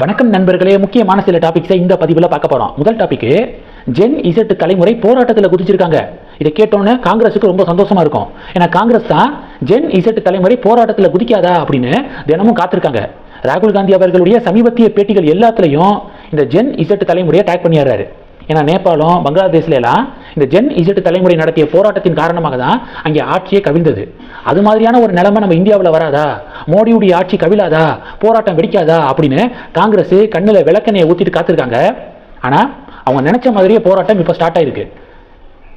வணக்கம் நண்பர்களே முக்கியமான சில டாபிக்ஸை இந்த பதிவில் பார்க்க போகிறோம் முதல் டாபிக் ஜென் இசட் தலைமுறை போராட்டத்தில் குதிச்சிருக்காங்க. இதை கேட்டோன்னே காங்கிரஸுக்கு ரொம்ப சந்தோஷமா இருக்கும். ஏன்னா காங்கிரஸ் தான் ஜென் இசட் தலைமுறை போராட்டத்தில் குதிக்காதா அப்படின்னு தினமும் காத்திருக்காங்க. ராகுல் காந்தி அவர்களுடைய சமீபத்திய பேட்டிகள் எல்லாத்துலேயும் இந்த ஜென் இசட் தலைமுறையை டேக் பண்ணிடுறாரு. ஏன்னா நேபாளம் பங்களாதேஷ்லாம் இந்த ஜென் இசட் தலைமுறை நடத்திய போராட்டத்தின் காரணமாக தான் அங்கே ஆட்சியே கவிழ்ந்தது. அது மாதிரியான ஒரு நிலைமை நம்ம இந்தியாவில் வராதா? மோடியுடைய ஆட்சி கவிழாதா? போராட்டம் வெடிக்காதா? அப்படின்னு காங்கிரஸ் கண்ணில் விளக்கெண்ணையை ஊற்றிட்டு காத்திருக்காங்க. ஆனால் அவங்க நினச்ச மாதிரியே போராட்டம் இப்போ ஸ்டார்ட் ஆயிருக்கு.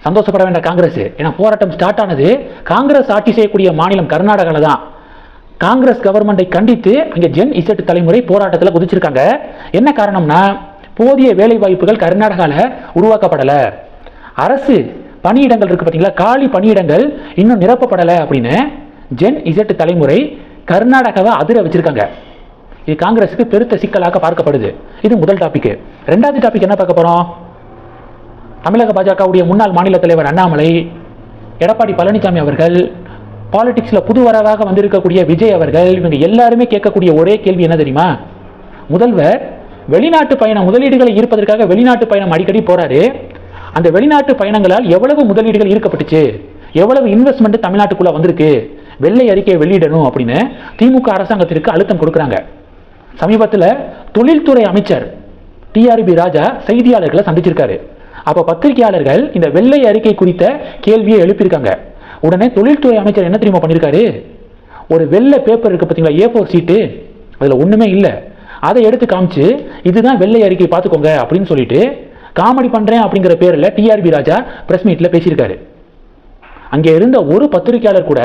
சந்தோஷப்பட வேண்டாம் காங்கிரஸ் ஏன்னா போராட்டம் ஸ்டார்ட் ஆனது காங்கிரஸ் ஆட்சி செய்யக்கூடிய மாநிலம் கர்நாடகாவில் தான். காங்கிரஸ் கவர்மெண்டை கண்டித்து அங்கே ஜென் இசட் தலைமுறை போராட்டத்தில் குதிச்சிருக்காங்க. என்ன காரணம்னா போதிய வேலைவாய்ப்புகள் கர்நாடகாவில் உருவாக்கப்படலை. அரசு பணியிடங்கள் இருக்குது பார்த்தீங்களா காலி பணியிடங்கள் இன்னும் நிரப்பப்படலை அப்படின்னு ஜென் இசட் தலைமுறை கர்நாடகாவை அதிர வச்சுருக்காங்க. இது காங்கிரஸுக்கு பெருத்த சிக்கலாக பார்க்கப்படுது. இது முதல் டாபிக் ரெண்டாவது டாபிக் என்ன பார்க்க போகிறோம் தமிழக பாஜகவுடைய முன்னாள் மாநில தலைவர் அண்ணாமலை எடப்பாடி பழனிசாமி அவர்கள் பாலிடிக்ஸில் புது வரவாக வந்திருக்கக்கூடிய விஜய் அவர்கள் இவங்க எல்லாருமே கேட்கக்கூடிய ஒரே கேள்வி என்ன தெரியுமா? முதல்வர் வெளிநாட்டு பயணம் முதலீடுகளை ஈர்ப்பதற்காக வெளிநாட்டு பயணம் அடிக்கடி போறாரு. அந்த வெளிநாட்டு பயணங்களால் எவ்வளவு முதலீடுகள் ஈர்க்கப்பட்டுச்சு? எவ்வளவு இன்வெஸ்ட்மெண்ட் தமிழ்நாட்டுக்குள்ள வந்திருக்கு? வெள்ளை அறிக்கையை வெளியிடணும் அப்படின்னு திமுக அரசாங்கத்திற்கு அழுத்தம் கொடுக்குறாங்க. சமீபத்தில் தொழில்துறை அமைச்சர் டிஆர்பி ராஜா செய்தியாளர்களை சந்திச்சிருக்காரு. அப்போ பத்திரிகையாளர்கள் இந்த வெள்ளை அறிக்கை குறித்த கேள்வியை எழுப்பியிருக்காங்க. உடனே தொழில்துறை அமைச்சர் என்ன தெரியுமா பண்ணியிருக்காரு ஒரு வெள்ளை பேப்பர் இருக்கு பார்த்தீங்களா ஏ ஃபோர் சீட்டு அதில் ஒன்றுமே இல்லை. அதை எடுத்து காமிச்சு இதுதான் வெள்ளை அறிக்கை பார்த்துக்கோங்க அப்படின்னு சொல்லிட்டு காமெடி பண்ணுறேன் அப்படிங்கிற பேரில் டிஆர்பி ராஜா ப்ரெஸ் மீட்டில் பேசியிருக்காரு. அங்கே இருந்த ஒரு பத்திரிகையாளர் கூட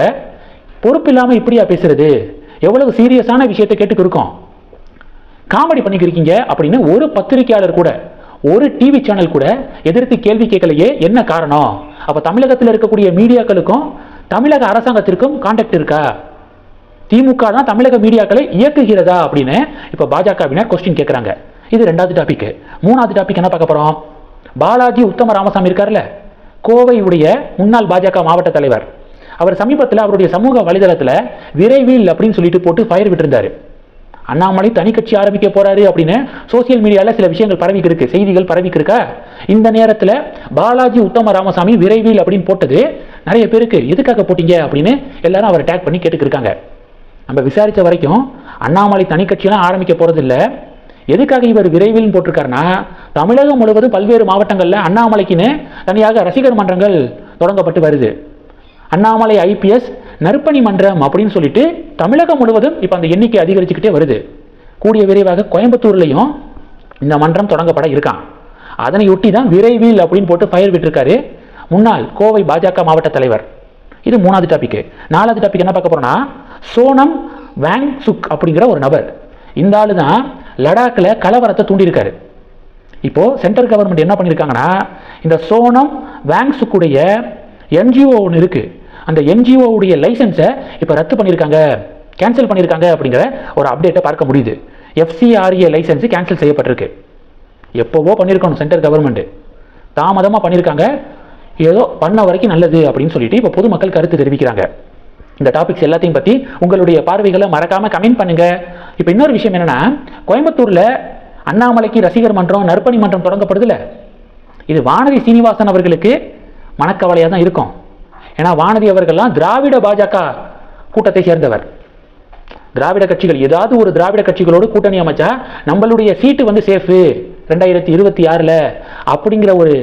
பொறுப்பு இல்லாமல் இப்படியா பேசுறது? எவ்வளவு சீரியஸான விஷயத்தை கேட்டுக்கு இருக்கோம். காமெடி பண்ணிக்கிருக்கீங்க அப்படின்னு ஒரு பத்திரிகையாளர் கூட ஒரு டிவி சேனல் கூட எதிர்த்து கேள்வி கேட்கலையே என்ன காரணம்? அப்போ தமிழகத்தில் இருக்கக்கூடிய மீடியாக்களுக்கும் தமிழக அரசாங்கத்திற்கும் கான்டாக்ட் இருக்கா? திமுக தான் தமிழக மீடியாக்களை இயக்குகிறதா அப்படின்னு இப்போ பாஜகவினர் கொஸ்டின் கேட்குறாங்க இது ரெண்டாவது டாபிக் மூணாவது டாபிக் என்ன பார்க்க போகிறோம் பாலாஜி உத்தம ராமசாமி இருக்கார்ல? கோவையுடைய முன்னாள் பாஜக மாவட்ட தலைவர். அவர் சமீபத்தில் அவருடைய சமூக வலைதளத்தில் விரைவில் அப்படின்னு சொல்லிட்டு போட்டு ஃபயர் விட்டிருந்தாரு. அண்ணாமலை தனி கட்சி ஆரம்பிக்க போறாரு அப்படின்னு சோசியல் மீடியாவில் சில விஷயங்கள் பரவிக்கு இருக்கு. செய்திகள் பரவிக்கு இருக்கா? இந்த நேரத்தில் பாலாஜி உத்தம ராமசாமி விரைவில் அப்படின்னு போட்டது நிறைய பேருக்கு எதுக்காக போட்டீங்க அப்படின்னு எல்லாரும் அவரை டேக் பண்ணி கேட்டுக்கிருக்காங்க நம்ம விசாரித்த வரைக்கும் அண்ணாமலை தனி கட்சியெல்லாம் ஆரம்பிக்க போகிறதில்ல எதுக்காக இவர் விரைவில் போட்டிருக்காருன்னா தமிழகம் முழுவதும் பல்வேறு மாவட்டங்களில் அண்ணாமலைக்குன்னு தனியாக ரசிகர் மன்றங்கள் தொடங்கப்பட்டு வருது. அண்ணாமலை ஐபிஎஸ் நற்பணி மன்றம் அப்படின்னு சொல்லிட்டு தமிழகம் முழுவதும் இப்போ அந்த எண்ணிக்கை அதிகரிச்சுக்கிட்டே வருது. கூடிய விரைவாக கோயம்புத்தூர்லையும் இந்த மன்றம் தொடங்கப்பட இருக்கான் அதனையொட்டி தான் விரைவில் அப்படின்னு போட்டு ஃபயர் விட்டுருக்காரு முன்னாள் கோவை பாஜக மாவட்ட தலைவர். இது மூணாவது டாபிக் நாலாவது டாபிக் என்ன பார்க்க போறோம்னா சோனம் வேங் சுக் அப்படிங்கிற ஒரு நபர். இந்த ஆள் தான் லடாக்கில் கலவரத்தை தூண்டியிருக்காரு. இப்போ சென்ட்ரல் கவர்மெண்ட் என்ன பண்ணியிருக்காங்கன்னா இந்த சோனம் வேங் சுக்குடைய என்ஜிஓ ஒன்று இருக்கு. அந்த என்ஜிஓவுடைய லைசன்ஸை இப்போ ரத்து பண்ணியிருக்காங்க. கேன்சல் பண்ணியிருக்காங்க அப்படிங்கிற ஒரு அப்டேட்டை பார்க்க முடியுது. எஃப்சிஆர்ஏ லைசன்ஸ் கேன்சல் செய்யப்பட்டிருக்கு. எப்போவோ பண்ணியிருக்கணும் சென்ட்ரல் கவர்மெண்ட் தாமதமாக பண்ணியிருக்காங்க. ஏதோ பண்ண வரைக்கும் நல்லது அப்படின்னு சொல்லிட்டு இப்போ பொதுமக்கள் கருத்து தெரிவிக்கிறாங்க. இந்த டாபிக்ஸ் எல்லாத்தையும் பற்றி உங்களுடைய பார்வைகளை மறக்காமல் கமெண்ட் பண்ணுங்கள் இப்போ இன்னொரு விஷயம் என்னென்னா கோயம்புத்தூரில் அண்ணாமலைக்கு ரசிகர் மன்றம் நற்பணி மன்றம் தொடங்கப்படுதுல இது வானதி சீனிவாசன் அவர்களுக்கு மனக்கவலையாக தான் இருக்கும். ஏன்னா வானதி அவர்கள்லாம் திராவிட பாஜக கூட்டத்தை சேர்ந்தவர். திராவிட கட்சிகள் ஏதாவது ஒரு திராவிட கட்சிகளோடு கூட்டணி அமைச்சா நம்மளுடைய சீட்டு வந்து சேஃபு ரெண்டாயிரத்தி இருபத்தி ஆறில் அப்படிங்கிற ஒரு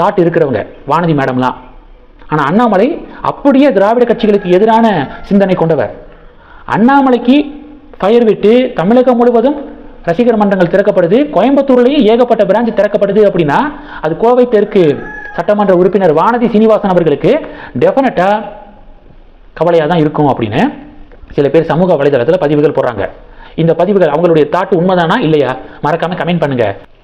தாட் இருக்கிறவங்க வானதி மேடம்லாம். ஆனால் அண்ணாமலை அப்படியே திராவிட கட்சிகளுக்கு எதிரான சிந்தனை கொண்டவர். அண்ணாமலைக்கு ஃபயர் விட்டு தமிழகம் முழுவதும் ரசிகர் மன்றங்கள் திறக்கப்படுது கோயம்புத்தூர்லேயும் ஏகப்பட்ட பிரான்ச் திறக்கப்படுது அப்படின்னா அது கோவை தெற்கு சட்டமன்ற உறுப்பினர் வானதி சீனிவாசன் அவர்களுக்கு டெஃபினட்டாக கவலையாக தான் இருக்கும் அப்படின்னு சில பேர் சமூக வலைதளத்தில் பதிவுகள் போடுறாங்க. இந்த பதிவுகள் அவங்களுடைய தாட்டு உண்மைதானா இல்லையா? மறக்காமல் கமெண்ட் பண்ணுங்கள்